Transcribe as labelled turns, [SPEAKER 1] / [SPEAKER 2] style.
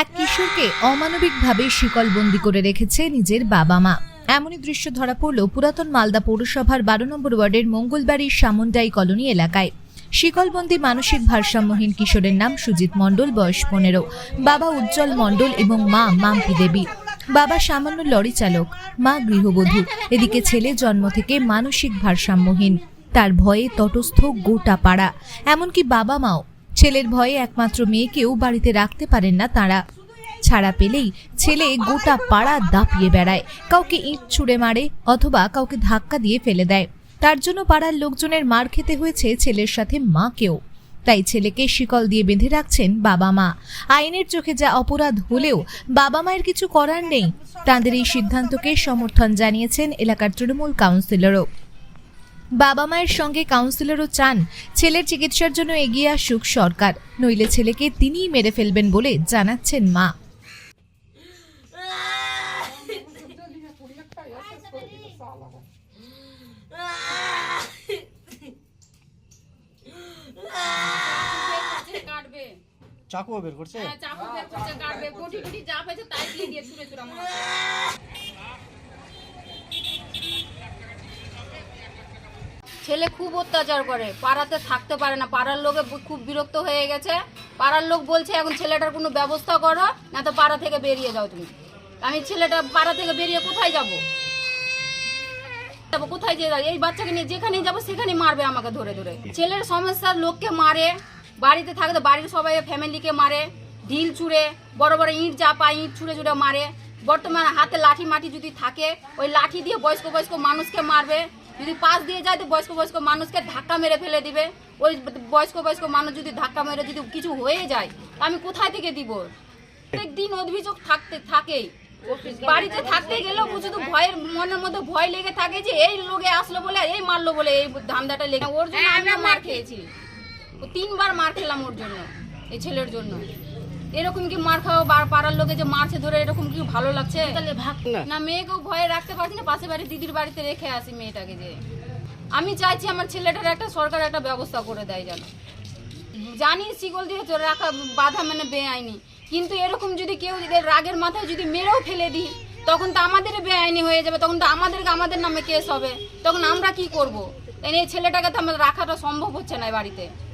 [SPEAKER 1] এক কিশোরকে অমানবিকভাবে শিকলবন্দি করে রেখেছে নিজের বাবা মা। এমনই দৃশ্য ধরা পড়ল পুরাতন মালদা পৌরসভার বারো নম্বর ওয়ার্ডের মঙ্গলবাড়ির সামন্ডাই কলোনি এলাকায়। শিকলবন্দি মানসিক ভারসাম্যহীন কিশোরের নাম সুজিত মণ্ডল, বয়স পনেরো। বাবা উজ্জ্বল মণ্ডল এবং মা মাম্পি দেবী। বাবা সামান্য লরি চালক, মা গৃহবধূ। এদিকে ছেলে জন্ম থেকে মানসিক ভারসাম্যহীন। তার ভয়ে তটস্থ গোটা পাড়া। এমনকি বাবা মাও ছেলের ভয়ে একমাত্র মেয়েকেও বাড়িতে রাখতে পারেন না তারা। ছাড়া পেলেই ছেলে গোটা পাড়া দাপিয়ে বেড়ায়, কাউকে ইট ছুঁড়ে মারে অথবা কাউকে ধাক্কা দিয়ে ফেলে দেয়। তার জন্য পাড়ার লোকজনের মার খেতে হয়েছে ছেলের সাথে মাকেও। তাই ছেলেকে শিকল দিয়ে বেঁধে রাখছেন বাবা মা। আইনের চোখে যা অপরাধ হলেও বাবা মায়ের কিছু করার নেই। তাঁদের এই সিদ্ধান্তকে সমর্থন জানিয়েছেন এলাকার তৃণমূল কাউন্সিলরও। বাবা মায়ের সঙ্গে কাউন্সিলরও চান। ছেলের চিকিৎসার জন্য এগিয়ে আসুক সরকার। নইলে ছেলেকে তিনিই মেরে ফেলবেন বলে জানাচ্ছেন মা।
[SPEAKER 2] চাকুও বের করছে?
[SPEAKER 3] হ্যাঁ চাকু বের করছে কাটবে। কোটি কোটি যা পেয়েছে তাই দিয়ে দিয়ে ছুড়ে ছুড়ে মারছে ছেলে খুব অত্যাচার করে। পাড়াতে থাকতে পারে না। পাড়ার লোকে খুব বিরক্ত হয়ে গেছে। পাড়ার লোক বলছে, এখন ছেলেটার কোনো ব্যবস্থা করো না তো পাড়া থেকে বেরিয়ে যাও তুমি। আমি ছেলেটা পাড়া থেকে বেরিয়ে কোথায় যাব? যাব কোথায় যে এই বাচ্চাকে নিয়ে যেখানেই যাব সেখানে মারবে আমাকে ধরে ধরে। ছেলের সমস্যার লোককে মারে। বাড়িতে থাকতে বাড়ির সবাই ফ্যামিলিকে মারে। ঢিল ছুঁড়ে, বড় বড় ইট যা পায়, ইট ছুঁড়ে ছুঁড়ে মারে। বর্তমানে হাতে লাঠি মাটি যদি থাকে, ওই লাঠি দিয়ে বয়স্ক বয়স্ক মানুষকে মারবে। যদি পাশ দিয়ে যায় তো বয়স্ক বয়স্ক মানুষকে ধাক্কা মেরে ফেলে দিবে। ওই বয়স্ক বয়স্ক মানুষ যদি ধাক্কা মেরে যদি কিছু হয়ে যায় তা আমি কোথায় থেকে দিব? প্রত্যেক দিন অভিযোগ থাকতে থাকেই। বাড়িতে থাকতে গেলেও শুধু ভয়ের মনের মধ্যে ভয় লেগে থাকে যে এই লোকে আসলো বলে এই মারলো বলে এই ধান্দাটা লেগে ওর জন্য আমিও মার খেয়েছি। ও তিনবার মার খেলাম ওর জন্য এই ছেলের জন্য। এরকম কি মার খাওয়া বার পাড়ার লোকে যে মারছে ধরে এরকম কি ভালো লাগছে? না। মেয়েকেও ভয়ে রাখতে পারছি না পাশে বাড়ি দিদির বাড়িতে রেখে আসি মেয়েটাকে যে। আমি চাইছি আমার ছেলেটার একটা সরকার একটা ব্যবস্থা করে দেয় যেন। জানি শিকল দিয়ে রাখা বাধা মানে বেআইনি। কিন্তু এরকম যদি কেউ যদি রাগের মাথায় যদি মেরেও ফেলে দিই তখন তো আমাদের বেআইনি হয়ে যাবে তখন তো আমাদেরকে আমাদের নামে কেস হবে। তখন আমরা কি করব? এই ছেলেটাকে তো আমার রাখাটা সম্ভব হচ্ছে না এই বাড়িতে।